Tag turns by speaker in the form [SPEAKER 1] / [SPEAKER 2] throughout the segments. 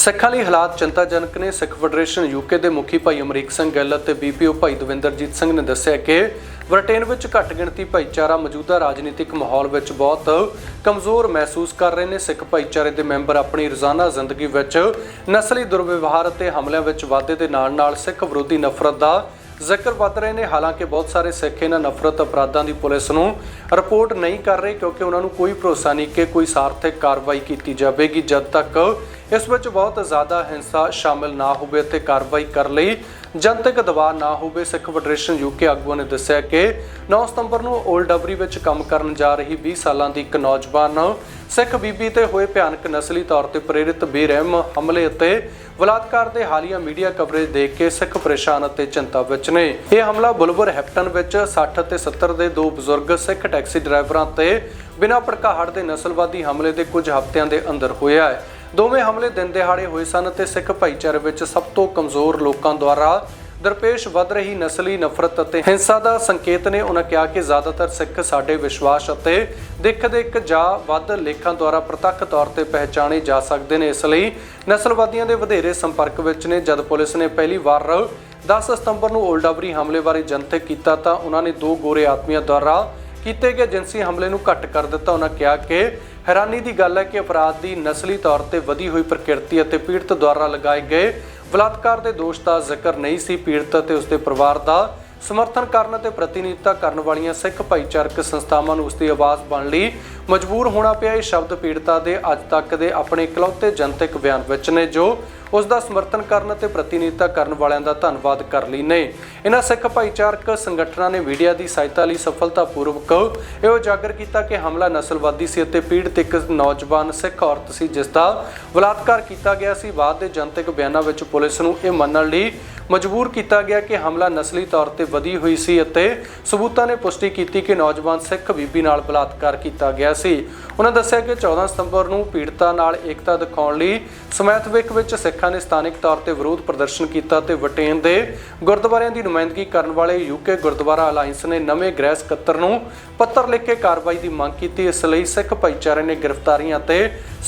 [SPEAKER 1] ਸਿੱਖਾਂ ਲਈ ਹਾਲਾਤ ਚਿੰਤਾਜਨਕ ਨੇ। ਸਿੱਖ ਫੈਡਰੇਸ਼ਨ ਯੂਕੇ ਦੇ ਮੁਖੀ ਭਾਈ ਅਮਰੀਕ ਸਿੰਘ ਗਿੱਲ ਅਤੇ ਬੀਪੀਓ ਭਾਈ ਦਵਿੰਦਰਜੀਤ ਸਿੰਘ ਨੇ ਦੱਸਿਆ ਕਿ ਬ੍ਰਿਟੇਨ ਵਿੱਚ ਘੱਟ ਗਿਣਤੀ ਭਾਈਚਾਰਾ ਮੌਜੂਦਾ ਰਾਜਨੀਤਿਕ ਮਾਹੌਲ ਵਿੱਚ ਬਹੁਤ ਕਮਜ਼ੋਰ ਮਹਿਸੂਸ ਕਰ ਰਹੇ ਨੇ। ਸਿੱਖ ਭਾਈਚਾਰੇ ਦੇ ਮੈਂਬਰ ਆਪਣੀ ਰੋਜ਼ਾਨਾ ਜ਼ਿੰਦਗੀ ਵਿੱਚ ਨਸਲੀ ਦੁਰਵਿਵਹਾਰ ਅਤੇ ਹਮਲਿਆਂ ਵਿੱਚ ਵਾਧੇ ਦੇ ਨਾਲ-ਨਾਲ ਸਿੱਖ ਵਿਰੋਧੀ ਨਫ਼ਰਤ ਦਾ ਜ਼ਿਕਰ ਵੱਧ ਰਹੇ ਨੇ, ਹਾਲਾਂਕਿ ਬਹੁਤ ਸਾਰੇ ਸਿੱਖ ਇਹਨਾਂ ਨਫ਼ਰਤ ਅਪਰਾਧਾਂ ਦੀ ਪੁਲਿਸ ਨੂੰ ਰਿਪੋਰਟ ਨਹੀਂ ਕਰ ਰਹੇ ਕਿਉਂਕਿ ਉਹਨਾਂ ਨੂੰ ਕੋਈ ਭਰੋਸਾ ਨਹੀਂ ਕਿ ਕੋਈ ਸਾਰਥਕ ਕਾਰਵਾਈ ਕੀਤੀ ਜਾਵੇਗੀ, ਜਦ ਤੱਕ ਇਸ ਵਿੱਚ ਬਹੁਤ ਜ਼ਿਆਦਾ ਹਿੰਸਾ ਸ਼ਾਮਿਲ ਨਾ ਹੋਵੇ ਅਤੇ ਕਾਰਵਾਈ ਕਰਨ ਲਈ ਜਨਤਕ ਦਬਾਅ ਨਾ ਹੋਵੇ। ਸਿੱਖ ਫੈਡਰੇਸ਼ਨ ਯੂਕੇ ਆਗੂਆਂ ਨੇ ਦੱਸਿਆ ਕਿ 9 ਸਤੰਬਰ ਨੂੰ ਓਲਡ ਡਬਰੀ ਵਿੱਚ ਕੰਮ ਕਰਨ ਜਾ ਰਹੀ 20 ਸਾਲਾਂ ਦੀ ਇੱਕ ਨੌਜਵਾਨ ਸਿੱਖ ਬੀਬੀ ਤੇ ਹੋਏ ਭਿਆਨਕ ਨਸਲੀ ਤੌਰ ਤੇ ਪ੍ਰੇਰਿਤ ਬੇਰਹਿਮ ਹਮਲੇ ਅਤੇ ਬਲਾਤਕਾਰ ਦੇ ਹਾਲੀਆ ਮੀਡੀਆ ਕਵਰੇਜ ਦੇਖ ਕੇ ਸਿੱਖ ਪਰੇਸ਼ਾਨ ਅਤੇ ਚਿੰਤਾ ਵਿੱਚ ਨੇ। ਇਹ ਹਮਲਾ ਬੁਲਬਰ ਹੈਪਟਨ ਵਿੱਚ 60 ਅਤੇ 70 ਦੇ ਦੋ ਬਜ਼ੁਰਗ ਸਿੱਖ ਟੈਕਸੀ ਡਰਾਈਵਰਾਂ ਤੇ ਬਿਨਾਂ ਭੜਕਾਹਟ ਦੇ ਨਸਲਵਾਦੀ ਹਮਲੇ ਦੇ ਕੁਝ ਹਫ਼ਤਿਆਂ ਦੇ ਅੰਦਰ ਹੋਇਆ ਹੈ। ਦੋਵੇਂ ਹਮਲੇ ਦਿਨ ਦਿਹਾੜੇ ਹੋਏ ਸਨ ਅਤੇ ਸਿੱਖ ਭਾਈਚਾਰੇ ਵਿੱਚ ਸਭ ਤੋਂ ਕਮਜ਼ੋਰ ਲੋਕਾਂ ਦੁਆਰਾ ਦਰਪੇਸ਼ ਵੱਧ ਰਹੀ ਨਸਲੀ ਨਫ਼ਰਤ ਅਤੇ ਹਿੰਸਾ ਦਾ ਸੰਕੇਤ ਨੇ ਉਹਨਾਂ ਕਿਹਾ ਕਿ ਜ਼ਿਆਦਾਤਰ ਸਿੱਖ ਸਾਡੇ ਵਿਸ਼ਵਾਸ ਅਤੇ ਦਿੱਖ ਦੇ ਇੱਕ ਜਾਂ ਵੱਧ ਲੇਖਾਂ ਦੁਆਰਾ ਪ੍ਰਤੱਖ ਤੌਰ ਤੇ ਪਹਿਚਾਣੇ ਜਾ ਸਕਦੇ ਨੇ। ਇਸ ਲਈ ਨਸਲਵਾਦੀਆਂ ਦੇ ਵਧੇਰੇ ਸੰਪਰਕ ਵਿੱਚ ਨੇ। ਜਦ ਪੁਲਿਸ ਨੇ ਪਹਿਲੀ ਵਾਰ 10 ਸਤੰਬਰ ਨੂੰ ਓਲਡਾਬਰੀ ਹਮਲੇ ਬਾਰੇ ਜਨਤਕ ਕੀਤਾ ਤਾਂ ਉਹਨਾਂ ਨੇ ਦੋ ਗੋਰੇ ਆਦਮੀਆਂ ਦੁਆਰਾ ਕੀਤੇ ਗਏ ਜਿੰਸੀ ਹਮਲੇ ਨੂੰ ਘੱਟ ਕਰ ਦਿੱਤਾ। ਉਹਨਾਂ ਕਿਹਾ ਕਿ ਹੈਰਾਨੀ ਦੀ ਗੱਲ ਹੈ ਕਿ ਅਪਰਾਧ ਦੀ ਨਸਲੀ ਤੌਰ ਤੇ ਵਧੀ ਹੋਈ ਪ੍ਰਕਿਰਤੀ ਅਤੇ ਪੀੜਤ ਦੁਆਰਾ ਲਗਾਏ ਗਏ ਬਲਾਤਕਾਰ ਦੇ ਦੋਸ਼ ਦਾ ਜ਼ਿਕਰ ਨਹੀਂ ਸੀ ਪੀੜਤ ਅਤੇ ਉਸਦੇ ਪਰਿਵਾਰ ਦਾ। ਸਮਰਥਨ ਕਰਨ ਅਤੇ ਪ੍ਰਤੀਨਿਧਤਾ ਕਰਨ ਵਾਲੀਆਂ ਸਿੱਖ ਭਾਈਚਾਰਕ ਸੰਸਥਾਵਾਂ ਨੂੰ ਉਸਦੀ ਆਵਾਜ਼ ਬਣਨ ਲਈ ਮਜਬੂਰ ਹੋਣਾ ਪਿਆ ਇਹ ਸ਼ਬਦ ਪੀੜਤਾ ਦੇ ਅੱਜ ਤੱਕ ਦੇ ਆਪਣੇ ਇਕਲੌਤੇ ਜਨਤਕ ਬਿਆਨ ਵਿੱਚ ਨੇ ਜੋ ਉਸ ਦਾ ਸਮਰਥਨ ਕਰਨ ਅਤੇ ਪ੍ਰਤੀਨਿਧਤਾ ਕਰਨ ਵਾਲਿਆਂ ਦਾ ਧੰਨਵਾਦ ਕਰ ਲਈ ਨੇ। ਇਹਨਾਂ ਸਿੱਖ ਭਾਈਚਾਰਕ ਸੰਗਠਨਾਂ ਨੇ ਮੀਡੀਆ ਦੀ ਸਹਾਇਤਾ ਲਈ ਸਫਲਤਾਪੂਰਵਕ ਇਹ ਉਜਾਗਰ ਕੀਤਾ ਕਿ ਹਮਲਾ ਨਸਲਵਾਦੀ ਸੀ ਅਤੇ ਪੀੜਤ ਇੱਕ ਨੌਜਵਾਨ ਸਿੱਖ ਔਰਤ ਸੀ ਜਿਸ ਦਾ ਬਲਾਤਕਾਰ ਕੀਤਾ ਗਿਆ ਸੀ। ਬਾਅਦ ਦੇ ਜਨਤਕ ਬਿਆਨਾਂ ਵਿੱਚ ਪੁਲਿਸ ਨੂੰ ਇਹ ਮੰਨਣ ਲਈ ਮਜਬੂਰ ਕੀਤਾ ਗਿਆ ਕਿ ਹਮਲਾ ਨਸਲੀ ਤੌਰ ਤੇ ਵਧੀ ਹੋਈ ਸੀ ਅਤੇ ਸਬੂਤਾਂ ਨੇ ਪੁਸ਼ਟੀ ਕੀਤੀ ਕਿ ਨੌਜਵਾਨ ਸਿੱਖ ਬੀਬੀ ਨਾਲ ਬਲਾਤਕਾਰ ਕੀਤਾ ਗਿਆ ਸੀ। ਉਹਨਾਂ ਦੱਸਿਆ ਕਿ 14 ਸਤੰਬਰ ਨੂੰ ਪੀੜਤਾ ਨਾਲ ਏਕਤਾ ਦਿਖਾਉਣ ਲਈ ਸਮੈਥਵਿਕ ਵਿੱਚ ਸਿੱਖਾਂ ਨੇ ਸਥਾਨਕ ਤੌਰ ਤੇ ਵਿਰੋਧ ਪ੍ਰਦਰਸ਼ਨ ਕੀਤਾ ਤੇ ਵਟੇਨ ਦੇ ਗੁਰਦੁਆਰਿਆਂ ਦੀ ਨੁਮਾਇੰਦਗੀ ਕਰਨ ਵਾਲੇ ਯੂਕੇ ਗੁਰਦੁਆਰਾ ਅਲਾਈਅੰਸ ਨੇ ਨਵੇਂ ਗ੍ਰਹਿ ਸਕੱਤਰ ਨੂੰ ਪੱਤਰ ਲਿਖ ਕੇ ਕਾਰਵਾਈ ਦੀ ਮੰਗ ਕੀਤੀ। ਇਸ ਲਈ ਸਿੱਖ ਭਾਈਚਾਰੇ ਨੇ ਗ੍ਰਿਫਤਾਰੀਆਂ ਤੇ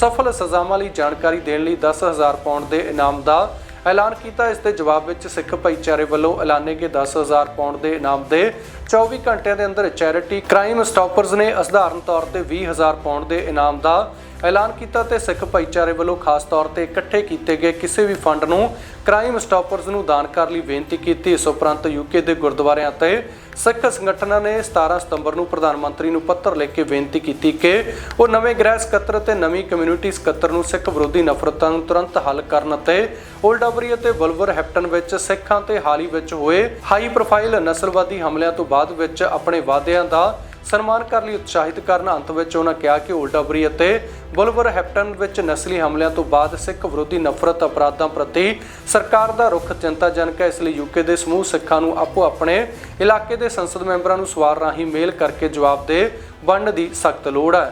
[SPEAKER 1] ਸਫਲ ਸਜ਼ਾਵਾਂ ਲਈ ਜਾਣਕਾਰੀ ਦੇਣ ਲਈ 10000 ਪਾਉਂਡ ਦੇ ਇਨਾਮ ਦਾ ਐਲਾਨ ਕੀਤਾ, ਇਸ ਦੇ ਜਵਾਬ ਵਿੱਚ ਸਿੱਖ ਭਾਈਚਾਰੇ ਵੱਲੋਂ ਐਲਾਨੇ ਗਏ 10000 ਪਾਉਂਡ ਦੇ ਇਨਾਮ ਦੇ 24 ਘੰਟਿਆਂ ਦੇ ਅੰਦਰ ਚੈਰਿਟੀ ਕ੍ਰਾਈਮ ਸਟਾਪਰਜ਼ ਨੇ ਅਸਧਾਰਨ ਤੌਰ ਤੇ 20000 ਪਾਉਂਡ ਦੇ ਇਨਾਮ ਦਾ ਐਲਾਨ ਕੀਤਾ ਤੇ ਸਿੱਖ ਭਾਈਚਾਰੇ ਵੱਲੋਂ ਖਾਸ ਤੌਰ ਤੇ ਇਕੱਠੇ ਕੀਤੇ ਗਏ ਕਿਸੇ ਵੀ ਫੰਡ ਨੂੰ ਕ੍ਰਾਈਮ ਸਟਾਪਰਜ਼ ਨੂੰ ਦਾਨ ਕਰਨ ਲਈ ਬੇਨਤੀ ਕੀਤੀ। ਇਸ ਉਪਰੰਤ ਯੂਕੇ ਦੇ ਗੁਰਦੁਆਰਿਆਂ ਤੇ ਸਿੱਖ ਸੰਗਠਨਾਂ ਨੇ 17 ਸਤੰਬਰ ਨੂੰ ਪ੍ਰਧਾਨ ਮੰਤਰੀ ਨੂੰ ਪੱਤਰ ਲਿਖ ਕੇ ਬੇਨਤੀ ਕੀਤੀ ਕਿ ਉਹ ਨਵੇਂ ਗ੍ਰਹਿ ਸਕੱਤਰ ਤੇ ਨਵੀਂ ਕਮਿਊਨਿਟੀ ਸਕੱਤਰ ਨੂੰ ਸਿੱਖ ਵਿਰੋਧੀ ਨਫ਼ਰਤਾਂ ਨੂੰ ਤੁਰੰਤ ਹੱਲ ਕਰਨ ਅਤੇ ਓਲਡਬਰੀ ਅਤੇ ਵਲਵਰ ਹੈਪਟਨ ਵਿੱਚ ਸਿੱਖਾਂ ਤੇ ਹਾਲ ਹੀ ਵਿੱਚ ਹੋਏ ਹਾਈ ਪ੍ਰੋਫਾਈਲ ਨਸਲਵਾਦੀ ਹਮਲਿਆਂ ਤੋਂ ਬਾਅਦ ਵਿੱਚ ਆਪਣੇ ਵਾਅਦਿਆਂ ਦਾ ਸਨਮਾਨ ਕਰਨ ਲਈ, ਉਤਸ਼ਾਹਿਤ ਕਰਨ ਅੰਤ ਵਿੱਚ ਉਹਨਾਂ ਕਿਹਾ ਕਿ ਓਲਡਬਰੀ ਅਤੇ ਬੁਲਵਰ ਹੈਪਟਨ ਵਿੱਚ ਨਸਲੀ ਹਮਲਿਆਂ ਤੋਂ ਬਾਅਦ ਸਿੱਖ ਵਿਰੋਧੀ ਨਫ਼ਰਤ ਅਪਰਾਧਾਂ ਪ੍ਰਤੀ ਸਰਕਾਰ ਦਾ ਰੁਖ ਚਿੰਤਾਜਨਕ ਹੈ। ਇਸ ਲਈ ਯੂਕੇ ਦੇ ਸਮੂਹ ਸਿੱਖਾਂ ਨੂੰ ਆਪੋ ਆਪਣੇ ਇਲਾਕੇ ਦੇ ਸੰਸਦ ਮੈਂਬਰਾਂ ਨੂੰ ਸਵਾਲ ਰਾਹੀਂ ਮੇਲ ਕਰਕੇ ਜਵਾਬ ਦੇ ਬਣਨ ਦੀ ਸਖਤ ਲੋੜ ਹੈ।